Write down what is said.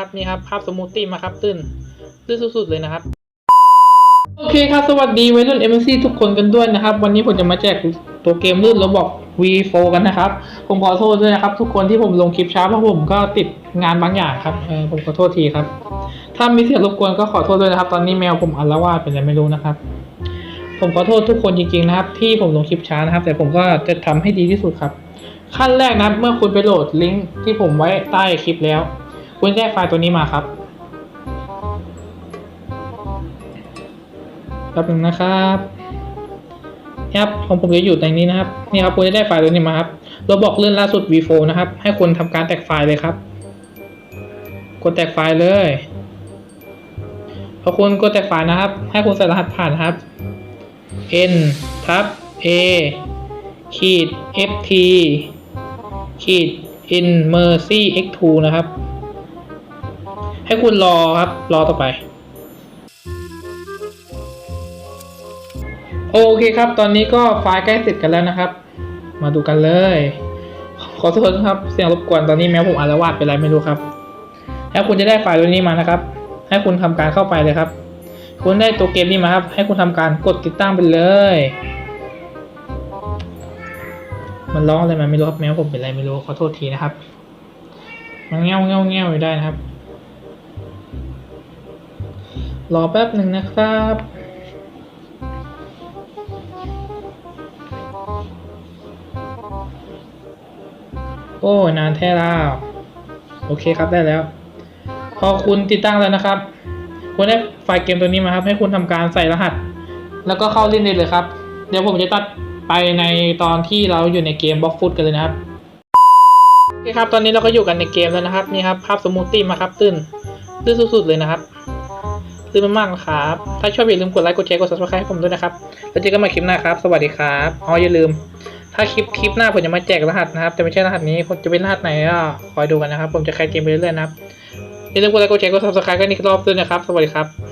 ครับนี่ครับภาพสมูทตี้มาครับตื้นตื้นสุดๆเลยนะครับ โอเคครับสวัสดีวัยรุ่น m อ c ทุกคนกันด้วยนะครับ วันนี้ผมจะมาแจกตัวเกมลื่นระบบ V4 กันนะครับ ผมขอโทษด้วยนะครับ ทุกคนที่ผมลงคลิปช้าเพราะผมก็ติดงานบางอย่างครับเออผมขอโทษทีครับ ถ้ามีเสียงรบกวนก็ขอโทษด้วยนะครับ ตอนนี้แมวผมอัลละวาดเป็นอะไรไม่รู้นะครับ ผมขอโทษทุกคนจริงๆนะครับ ที่ผมลงคลิปช้านะครับ แต่ผมก็จะทำให้ดีที่สุดครับ ขั้นแรกนะเมื่อคุณไปโหลดลิงก์ที่ผมไว้ใต้คลิปแล้ว คุณได้ไฟล์ตัวนี้มาครับแป๊บนึงนะครับนี่ครับของผมจะอยู่ในนี้นะครับ นี่ครับคุณจะได้ไฟล์ตัวนี้มาครับเราบอกเลื่อนล่าสุด v4 นะครับ ให้คุณทำการแตกไฟล์เลยครับ กดแตกไฟล์เลยพอคุณกดแตกไฟล์นะครับ ให้คุณใส่รหัสผ่านครับ n ทับ a ขีด ft ขีด in mercy x2 นะครับ ให้คุณรอครับ รอต่อไป โอเคครับ ตอนนี้ก็ไฟล์ใกล้เสร็จกันแล้วนะครับ มาดูกันเลย ขอโทษครับ เสียงรบกวนตอนนี้แมวผมอาละวาดเป็นไรไม่รู้ครับ แล้วคุณจะได้ไฟล์ตัวนี้มานะครับ ให้คุณทำการเข้าไปเลยครับ คุณได้ตัวเกมนี้มาครับ ให้คุณทำการกดติดตั้งไปเลย มันร้องอะไรมาไม่รู้ครับแมวผมเป็นไรไม่รู้ขอโทษทีนะครับมันเงี้ยวเงี้ยวเงี้ยวอยู่ได้นะครับ รอแป๊บหนึ่งนะครับ โอ้นานแท้แล้ว โอเคครับได้แล้ว พอคุณติดตั้งแล้วนะครับ คุณได้ไฟล์เกมตัวนี้มาครับ ให้คุณทำการใส่รหัส แล้วก็เข้าเล่นได้เลยครับ เดี๋ยวผมจะตัดไปในตอนที่เราอยู่ในเกมบล็อกฟุตกันเลยนะครับโอเคครับ ตอนนี้เราก็อยู่กันในเกมแล้วนะครับ นี่ครับ ภาพสมูทตี้มาครับ ตื้นตื้นสุดๆเลยนะครับ ซื้อมากๆนะครับ ถ้าชอบอย่าลืมกดไลค์ กดแชร์ กด subscribe ให้ผมด้วยนะครับ แล้วเจอกันใหม่คลิปหน้าครับ สวัสดีครับอ๋ออย่าลืม ถ้าคลิปคลิปหน้าผมจะมาแจกรหัสนะครับ แต่ไม่ใช่รหัสนี้ ผมจะเป็นรหัสไหนก็คอยดูกันนะครับ ผมจะแคสเกมไปเรื่อยๆนะครับ อย่าลืมกดไลค์ กดแชร์ กด subscribe กันอีกรอบด้วยนะครับ สวัสดีครับ